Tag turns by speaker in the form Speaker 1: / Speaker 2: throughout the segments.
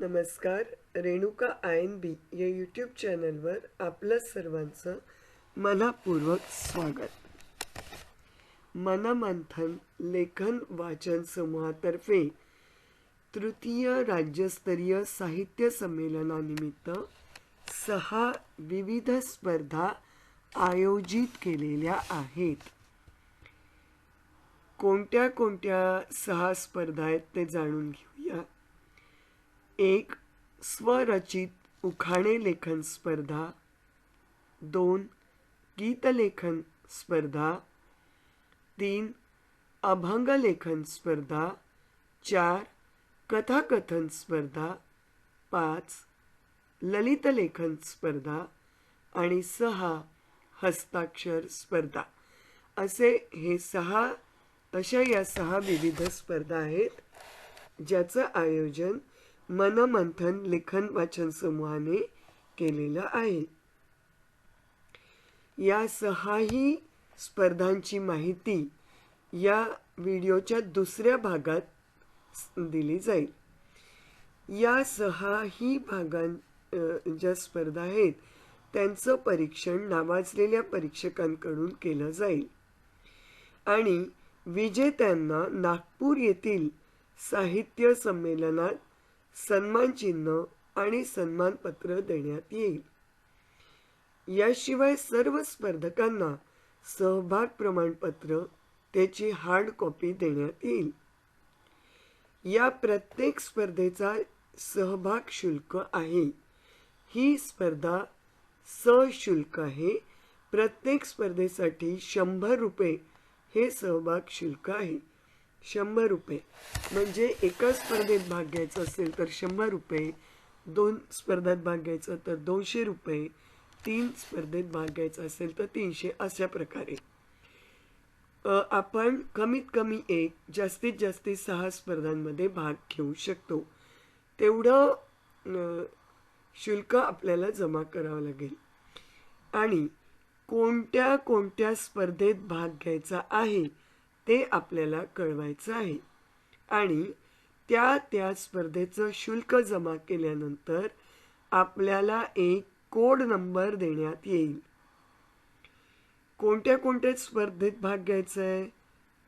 Speaker 1: नमस्कार Renuka I N बी या YouTube चॅनलवर आपलं सर्वांचं मनापूर्वक स्वागत. मनमंथन लेखन वाचन समूहातर्फे तृतीय राज्यस्तरीय साहित्य संमेलनानिमित्त सहा विविध स्पर्धा आयोजित केलेल्या आहेत. कोणत्या कोणत्या सहा स्पर्धा आहेत ते जाणून घेऊया. एक स्वरचित उखाणे लेखन स्पर्धा दोन गीतलेखन स्पर्धा तीन अभंग लेखन स्पर्धा चार कथाकथन स्पर्धा पाच ललितलेखन स्पर्धा आणि सहा हस्ताक्षर स्पर्धा. असे हे सहा अशा या सहा विविध स्पर्धा आहेत ज्याचं आयोजन मनमंथन लेखन वाचन समूहाने केलेलं आहे. या सहाही स्पर्धांची माहिती या व्हिडिओच्या दुसऱ्या भागात दिली जाईल. या सहाही भागां ज्या स्पर्धा आहेत त्यांचं परीक्षण नावाजलेल्या परीक्षकांकडून केलं जाईल. आणि विजेत्यांना नागपूर येथील साहित्य संमेलनात सन्मान चिन्ह आणि सन्मानपत्र देण्यात येईल. याशिवाय सर्व स्पर्धकांना सहभाग प्रमाणपत्र त्याची हार्ड कॉपी देण्यात येईल. या प्रत्येक स्पर्धेचा सहभाग शुल्क आहे. ही स्पर्धा सशुल्क आहे. प्रत्येक स्पर्धेसाठी शंभर रुपये हे सहभाग शुल्क आहे. शंभर रुपये. म्हणजे एका स्पर्धेत भाग घ्यायचा असेल तर शंभर रुपये दोन स्पर्धेत भाग घ्यायचा तर दोनशे रुपये तीन स्पर्धेत भाग घ्यायचा असेल तर तीनशे अशा प्रकारे. आपण कमीत कमी एक जास्तीत जास्त सहा स्पर्धांमध्ये भाग घेऊ शकतो. तेवढं शुल्क आपल्याला जमा करावं लागेल. आणि कोणत्या कोणत्या स्पर्धेत भाग घ्यायचा आहे ते आपल्याला कळवायचं आहे. आणि त्या त्या स्पर्धेचं शुल्क जमा केल्यानंतर आपल्याला एक कोड नंबर देण्यात येईल. कोणत्या कोणत्या स्पर्धेत भाग घ्यायचा आहे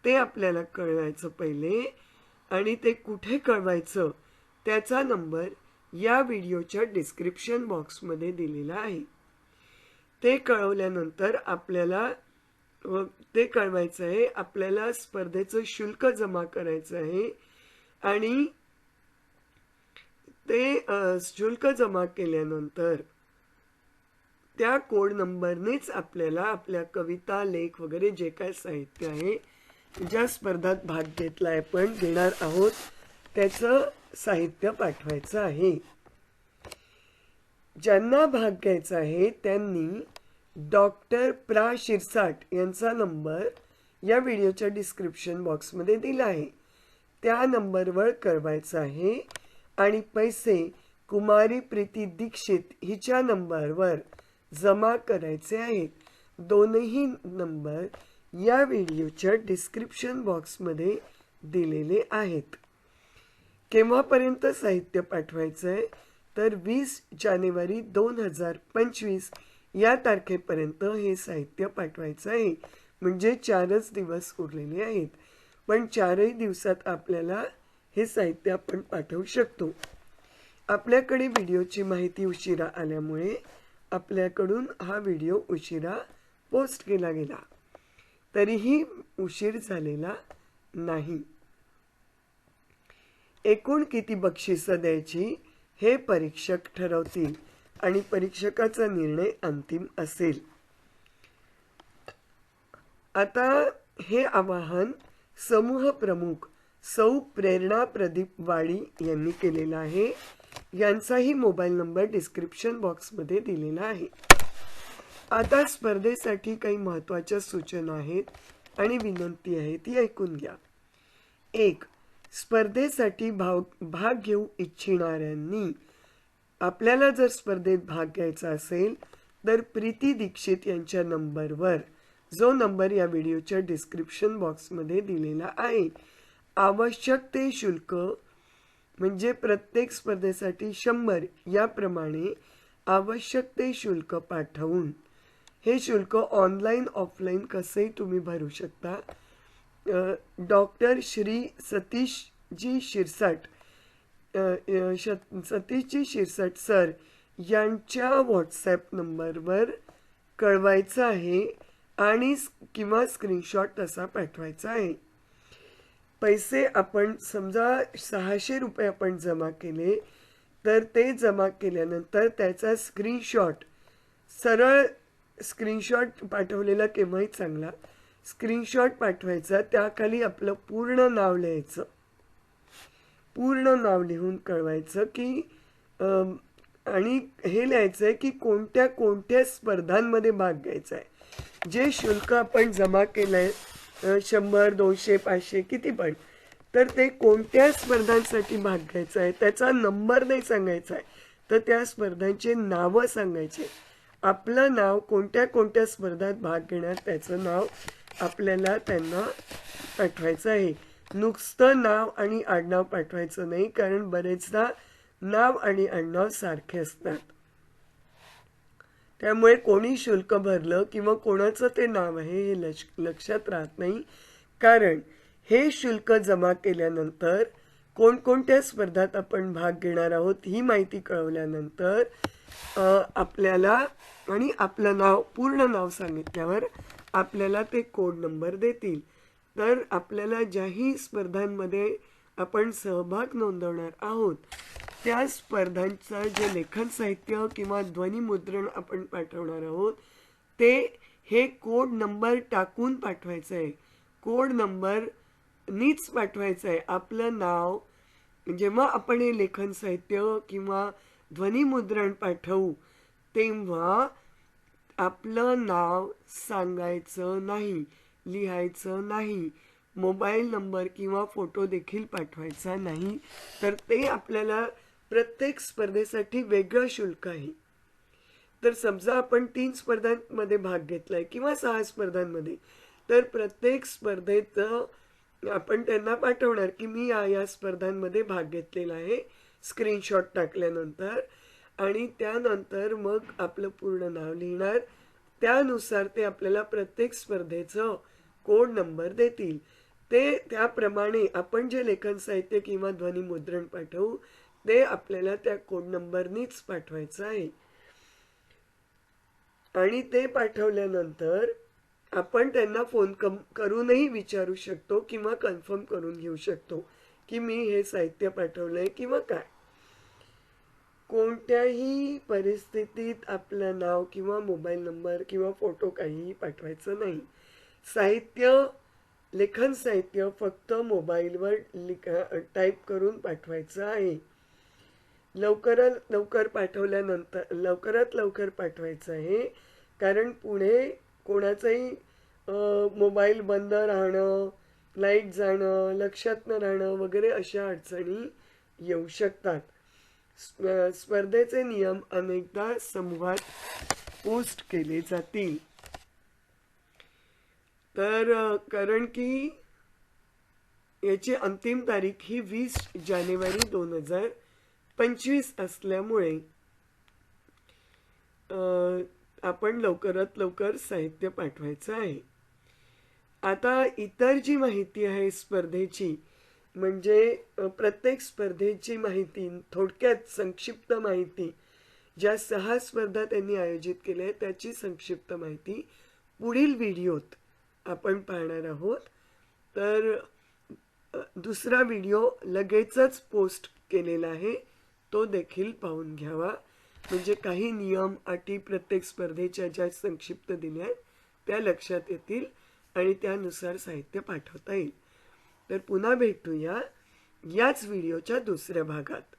Speaker 1: ते आपल्याला कळवायचं पहिले आणि ते कुठे कळवायचं त्याचा नंबर या व्हिडिओच्या डिस्क्रिप्शन बॉक्समध्ये दिलेला आहे. ते कळवल्यानंतर आपल्याला ते कळवायचं आहे. आपल्याला स्पर्धेचं शुल्क जमा करायचं आहे. आणि ते शुल्क जमा केल्यानंतर त्या कोड नंबरनेच आपल्याला आपल्या कविता लेख वगैरे जे काय साहित्य आहे ज्या स्पर्धात भाग घेतलाय आपण घेणार आहोत त्याचं साहित्य पाठवायचं आहे. ज्यांना भाग घ्यायचा आहे त्यांनी डॉक्टर प्रा शिरसाट यांचा नंबर या व्हिडिओच्या डिस्क्रिप्शन बॉक्समध्ये दिला आहे. त्या नंबरवर कळवायचं आहे आणि पैसे कुमारी प्रीती दीक्षित हिच्या नंबरवर जमा करायचे आहेत. दोनही नंबर या व्हिडिओच्या डिस्क्रिप्शन बॉक्समध्ये दिलेले आहेत. केव्हापर्यंत साहित्य पाठवायचं आहे तर वीस जानेवारी दोन हजार पंचवीस या तारखेपर्यंत हे साहित्य पाठवायचं आहे म्हणजे चारच दिवस उरलेले आहेत. पण चारही दिवसात आपल्याला हे साहित्य आपण पाठवू शकतो. आपल्याकडे व्हिडिओची माहिती उशिरा आल्यामुळे आपल्याकडून हा व्हिडिओ उशिरा पोस्ट केला गेला. तरीही उशीर झालेला नाही. एकूण किती बक्षिसं द्यायची हे परीक्षक ठरवतील. आणि परीक्षकाचा निर्णय अंतिम असेल. आता हे आवाहन समूह प्रमुख सौ प्रेरणा प्रदीप वाडी यांनी केलेलं आहे. यांचाही मोबाईल नंबर डिस्क्रिप्शन बॉक्समध्ये दिलेला आहे. आता स्पर्धेसाठी काही महत्त्वाच्या सूचना आहेत आणि विनंती आहे ती ऐकून घ्या. एक स्पर्धेसाठी भाव भाग घेऊ इच्छिणाऱ्यांनी आपल्याला जर स्पर्धेत भाग घ्यायचा असेल तर प्रीती दीक्षित यांच्या नंबरवर जो नंबर या व्हिडिओच्या डिस्क्रिप्शन बॉक्समध्ये दिलेला आहे. आवश्यक ते शुल्क म्हणजे प्रत्येक स्पर्धेसाठी शंभर याप्रमाणे आवश्यक ते शुल्क पाठवून. हे शुल्क ऑनलाईन ऑफलाईन कसंही तुम्ही भरू शकता. डॉक्टर श्री सतीशजी शिरसाट सतीशजी शिरसट सर यांच्या व्हॉट्सॲप नंबरवर कळवायचं आहे आणि किंवा स्क्रीनशॉट तसा पाठवायचा आहे पैसे आपण समजा सहाशे रुपये आपण जमा केले तर ते जमा केल्यानंतर त्याचा स्क्रीनशॉट सरळ स्क्रीनशॉट पाठवलेला केव्हाही चांगला स्क्रीनशॉट पाठवायचा त्याखाली आपलं पूर्ण नाव लिहायचं पूर्ण नाव लिहून कळवायचं की आणि हे लिहायचं आहे की कोणत्या कोणत्या स्पर्धांमध्ये भाग घ्यायचा आहे जे शुल्क आपण जमा केलं आहे शंभर दोनशे पाचशे किती पण तर ते कोणत्या स्पर्धांसाठी भाग घ्यायचा आहे त्याचा नंबर नाही सांगायचा आहे तर त्या स्पर्धांचे नावं सांगायचे. आपलं नाव कोणत्या कोणत्या स्पर्धात भाग घेणार त्याचं नाव आपल्याला त्यांना पाठवायचं आहे. नुसतं नाव आणि आडनाव पाठवायचं नाही कारण बरेचदा नाव आणि आडनाव सारखे असतात. त्यामुळे कोणी शुल्क भरलं किंवा कोणाचं ते नाव आहे हे लक्ष लक्षात राहत नाही. कारण हे शुल्क जमा केल्यानंतर कोणकोणत्या स्पर्धात आपण भाग घेणार आहोत ही माहिती कळवल्यानंतर आपल्याला आणि आपलं नाव पूर्ण नाव सांगितल्यावर आपल्याला ते कोड नंबर देतील. तर आपल्याला ज्याही स्पर्धांमध्ये आपण सहभाग नोंदवणार आहोत त्या स्पर्धांचं जे लेखन साहित्य किंवा ध्वनिमुद्रण आपण पाठवणार आहोत ते हे कोड नंबर टाकून पाठवायचं आहे कोड नंबर नीच पाठवायचं आहे आपलं नाव जेव्हा आपण हे लेखन साहित्य किंवा ध्वनिमुद्रण पाठवू तेव्हा आपलं नाव सांगायचं नाही. लिहायचं नाही. मोबाईल नंबर किंवा फोटो देखील पाठवायचा नाही. तर ते आपल्याला प्रत्येक स्पर्धेसाठी वेगळं शुल्क आहे. तर समजा आपण तीन स्पर्धांमध्ये भाग घेतलाय किंवा सहा स्पर्धांमध्ये तर प्रत्येक स्पर्धेचं आपण त्यांना पाठवणार की मी या या स्पर्धांमध्ये भाग घेतलेला आहे स्क्रीनशॉट टाकल्यानंतर. आणि त्यानंतर मग आपलं पूर्ण नाव लिहिणार. त्यानुसार ते आपल्याला प्रत्येक स्पर्धेचं कोड नंबर देतील. ते त्याप्रमाणे आपण जे लेखन साहित्य किंवा ध्वनी मुद्रण पाठवू ते आपल्याला त्या कोड नंबरनीच पाठवायचं आहे. आणि ते पाठवल्यानंतर आपण त्यांना फोन कम करूनही विचारू शकतो किंवा कन्फर्म करून घेऊ शकतो की मी हे साहित्य पाठवलंय किंवा काय. कोणत्याही परिस्थितीत आपलं नाव किंवा मोबाईल नंबर किंवा फोटो काहीही पाठवायचं नाही. साहित्य लेखन साहित्य फक्त मोबाईलवर लिखा टाईप करून पाठवायचं आहे. लवकरात लवकर पाठवल्यानंतर लवकरात लवकर पाठवायचं आहे. कारण पुढे कोणाचाही मोबाईल बंद राहणं लाइट जाणं लक्षात न राहणं वगैरे अशा अडचणी येऊ शकतात. स्प- स्पर्धेचे नियम अनेकदा समूहात पोस्ट केले जातील. तर कारण की याची अंतिम तारीख ही वीस जानेवारी दोन हजार पंचवीस असल्यामुळे आपण लवकरात लवकर साहित्य पाठवायचं आहे. आता इतर जी माहिती आहे स्पर्धेची म्हणजे प्रत्येक स्पर्धेची माहिती थोडक्यात संक्षिप्त माहिती ज्या सहा स्पर्धा त्यांनी आयोजित केल्या आहेत त्याची संक्षिप्त माहिती पुढील व्हिडिओत आपण पाहणार आहोत. तर दुसरा व्हिडिओ लगेचच पोस्ट केलेला आहे. तो देखील पाहून घ्यावा. म्हणजे काही नियम अटी प्रत्येक स्पर्धेच्या ज्या संक्षिप्त दिल्या आहेत त्या लक्षात येतील आणि त्यानुसार साहित्य पाठवता येईल. तर पुन्हा भेटूया याच व्हिडिओच्या दुसऱ्या भागात.